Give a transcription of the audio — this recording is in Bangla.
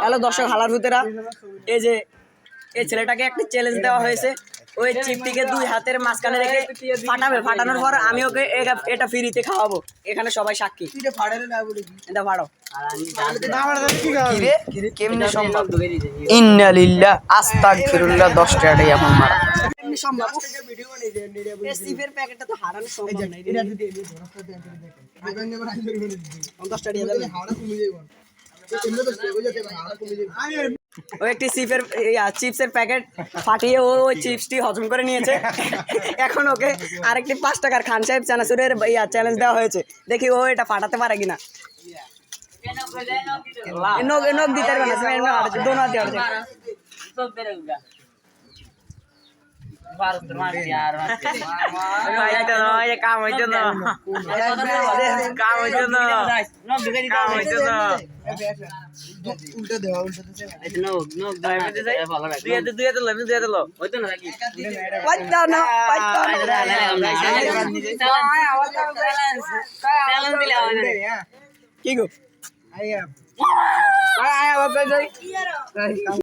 হ্যালো দর্শক হালার ভূতেরা। এই যে এই ছেলেটাকে একটা চ্যালেঞ্জ দেওয়া হয়েছে। ওই চিপটিকে দুই হাতের মাঝখানে রেখে ফাটাবে। ফাটানোর পর আমি ওকে এটা- ফ্রিতে খাওয়াবো। এখানে সবাই সাক্ষী। এটা ফাড়ো কেমনে সম্ভব? ইন্না লিল্লাহ আস্তাগফিরুল্লাহ 10 টাকাই এখন মারা সম্ভব? সিপের প্যাকেটটা তো হারানো সম্ভব না এটা দশ টাকা দিয়ে দেবে। ও একটি চিপের চিপসের প্যাকেট ফাটিয়ে ও ওই চিপসটি হজম করে নিয়েছে। এখন ওকে আরেকটি পাঁচ টাকার খান সাহেব চানাচুরের, ইয়া চ্যালেঞ্জ দেওয়া হয়েছে। দেখি ও এটা ফাটাতে পারে কিনা। নখ দিতে পারবে না দোনো হাঁটছে। কাম হইতো না কাম হইতো না কাম হইতো না পাইতো না পাইতো না কি গো